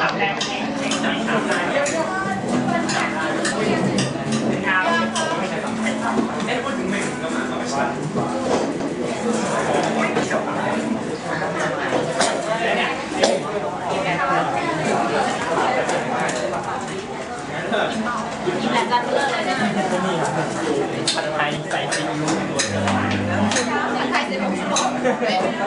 สักอย่างอิ่มแหละกันเลิกเลยนะ ผัดไทยใส่ซีอิ๊ว ทั้งไทยเสร็จผมบอก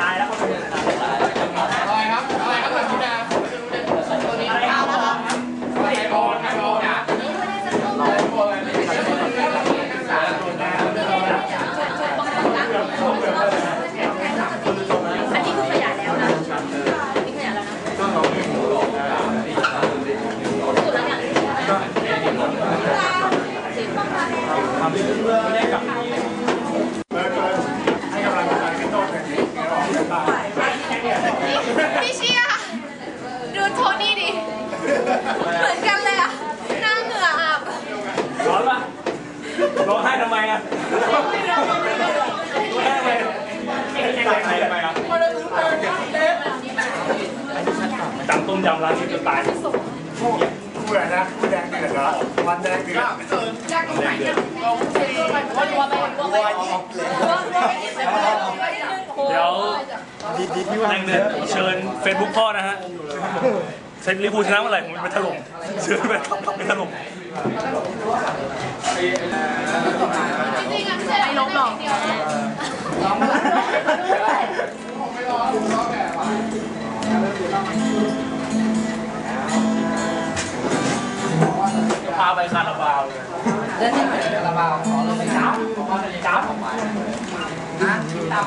ตายแล้วก็เป็น อะไรครับ อะไรครับแบบนี้นะตัวนี้อะไรครับไก่บอลไก่บอลนะไก่บอลอะไรไม่ใช่นักศึกษาตัวนะ อันนี้คือขยะแล้วนะอันนี้ขยะแล้วนะสุดแล้วเนี่ย ไม่ได้กลับ ให้กำลังใจพี่ต้นเลย พี่เชียร์ดูโทนี่ดิ เหมือนกันเลยอะหน้าเหงื่ออาบ ร้อนปะร้ องไห้ทำไมอะร้องไห้ทำไมตักไหนทำไมอะจำต้มยำร้านนี้จะตายคู่คู่อะไรนะคู่แดงเดือดเหรอวันแดงเดือดไม่เกินแยกตรงไหนเนี่ยลงทีรัวไปรัวไปรัวไปเดี๋ยวแรงเดือดเชิญเฟซบุ๊กพ่อนะฮะเซนลิฟูลชนะเมื่อไหร่ผมไปถล่มเชิญไปขับไปถล่ม ลบหรอกพาไปคาราบาวเลยแล้วนี่เป็นกระเบาขอเลยจ้าจ้าของหวานนะกินตับ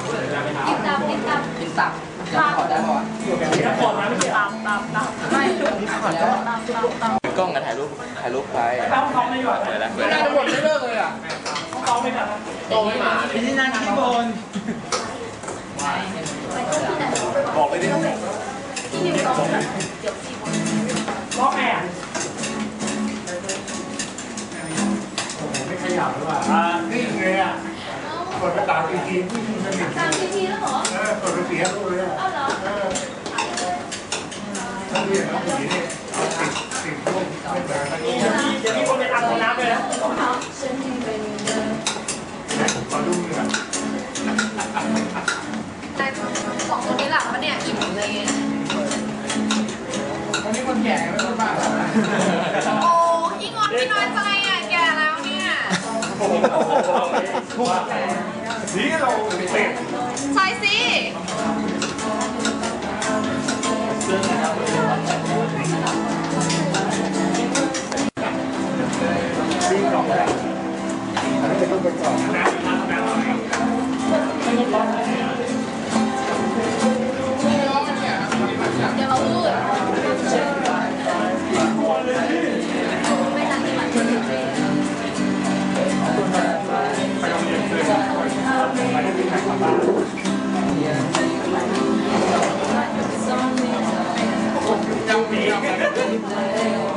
กินตามกินตามกินตับจะขอได้ป่ะถ้าก่อนนะไม่ใช่ตามตามตามไม่ขอแล้วตามตามตามกล้องกันถ่ายรูปถ่ายรูปไปต้องท้องไม่หย่อนเปิดแล้วเปิไม่ได้แล้วทั้งหมดไม่เลิกเลยอะ ท้องไม่กันโตไม่มาพี่ที่นั่งข้างบนบอกเลยดิที่นิวตองเดี๋ยวสี่โมงพ่อแม่ไม่ขยับหรือเปล่าอ่านี่เลยอะกดไปตามอีกทีผู้ชมสนิทตามทีทีแล้วเหรอเออกดไปเสียรูปเลยอะเอาเหรอเออถ้าเรียนแล้วผีเนี่ยติดติดรูปไม่เจ ไม่ต้องมากหรอกนะโอ้ยิ่งงอนไม่น้อยใจอะแกแล้วเนี่ย นี่เราเตะใช่สิ แ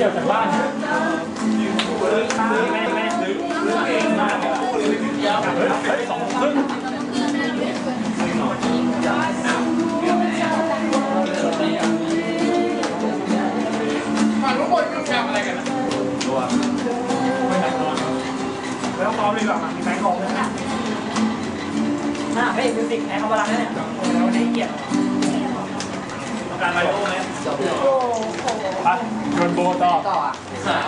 ที่ยวจากบ้านแม่แม่ซื้อซื้อเองมาเฮ้ยสองครึ่งฝั่งทุกคนคือแซมอะไรกันนะแล้วพร้อมเลยแบบมีแบงค์ของนะน่าเฮ้ยมิวสิกแพ้เขามาลังนะเนี่ยแล้วได้เกียรติ ต้องการมา